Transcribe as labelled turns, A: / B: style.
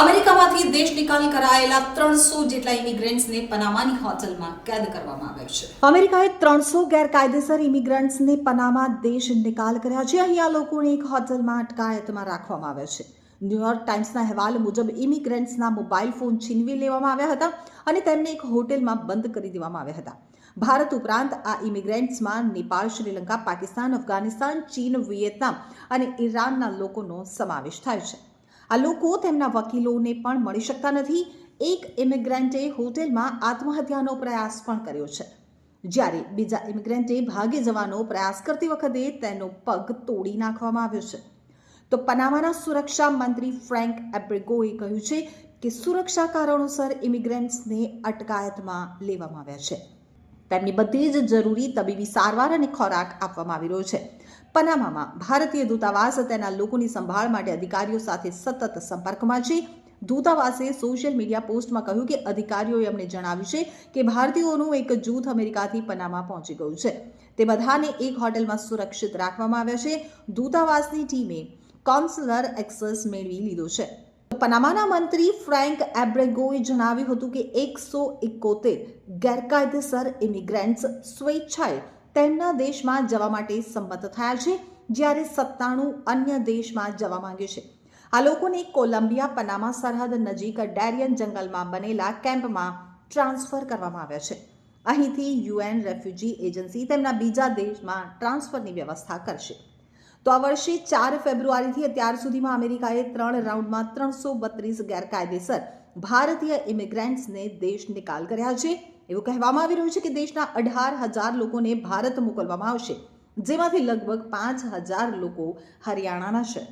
A: અમેરિકામાંથી દેશ નિકાલ કરાયેલા ત્રણસો જેટલા ઇમિગ્રન્ટ્સને પનામાની હોટલમાં કેદ કરવામાં આવ્યા છે.
B: અમેરિકાએ ત્રણસો ગેરકાયદેસર ઇમિગ્રન્ટ્સને પનામા દેશ નિકાલ કર્યા છે. અહીં આ લોકોને એક હોટલમાં અટકાયતમાં રાખવામાં આવ્યા છે. ન્યુયોર્ક ટાઈમ્સના અહેવાલ મુજબ ઇમિગ્રન્ટ્સના મોબાઈલ ફોન છીનવી લેવામાં આવ્યા હતા અને તેમને એક હોટેલમાં બંધ કરી દેવામાં આવ્યા હતા. ભારત ઉપરાંત આ ઇમિગ્રન્ટ્સમાં નેપાળ, શ્રીલંકા, પાકિસ્તાન, અફઘાનિસ્તાન, ચીન, વિયેતનામ અને ઈરાનના લોકોનો સમાવેશ થાય છે. આ લોકો તેમના વકીલોને પણ મળી શકતા નથી. એક ઇમિગ્રન્ટે હોટેલમાં આત્મહત્યાનો પ્રયાસ પણ કર્યો છે. જ્યારે બીજા ઇમિગ્રન્ટે ભાગી જવાનો પ્રયાસ કરતી વખતે તેનો પગ તોડી નાખવામાં આવ્યો છે. તો પનામાના સુરક્ષા મંત્રી ફ્રેન્ક એપ્રિગોએ કહ્યું છે કે સુરક્ષા કારણોસર ઇમિગ્રન્ટ્સને અટકાયતમાં લેવામાં આવ્યા છે. તેમની બધી જ જરૂરી તબીબી સારવાર અને ખોરાક આપવામાં આવી રહ્યો છે. પનામામાં ભારતીય દૂતાવાસ તેના લોકોની સંભાળ માટે અધિકારીઓ સાથે સતત સંપર્કમાં છે. દૂતાવાસે સોશિયલ મીડિયા પોસ્ટમાં કહ્યું કે અધિકારીઓએ અમને જણાવ્યું છે કે ભારતીયોનું એક જૂથ અમેરિકાથી પનામા પહોંચી ગયું છે. તે બધાને એક હોટેલમાં સુરક્ષિત રાખવામાં આવ્યા છે. દૂતાવાસની ટીમે કોન્સ્યુલર એક્સેસ મેળવી લીધો છે. પનામાના મંત્રી ફ્રેન્ક એબ્રેગોએ જણાવ્યું હતું કે એકસો એકોતેર ગેરકાયદેસર ઇમિગ્રન્ટ્સ સ્વેચ્છાએ તેમના દેશમાં જવા માટે સંમત થયા છે, જ્યારે સત્તાણું અન્ય દેશમાં જવા માંગે છે. આ લોકોને કોલંબિયા પનામા સરહદ નજીક ડેરિયન જંગલમાં બનેલા કેમ્પમાં ટ્રાન્સફર કરવામાં આવ્યા છે. અહીંથી યુએન રેફ્યુજી એજન્સી તેમના બીજા દેશમાં ટ્રાન્સફરની વ્યવસ્થા કરશે. તો આ વર્ષે ચાર ફેબ્રુઆરીથી અત્યાર સુધીમાં અમેરિકાએ ત્રણ રાઉન્ડમાં ત્રણસો બત્રીસ ગેરકાયદેસર ભારતીય ઇમિગ્રન્ટ્સને દેશ નિકાલ કર્યા છે. એવું કહેવામાં આવી રહ્યું છે કે દેશના અઢાર હજાર લોકોને ભારત મોકલવામાં આવશે, જેમાંથી લગભગ પાંચ હજાર લોકો હરિયાણાના છે.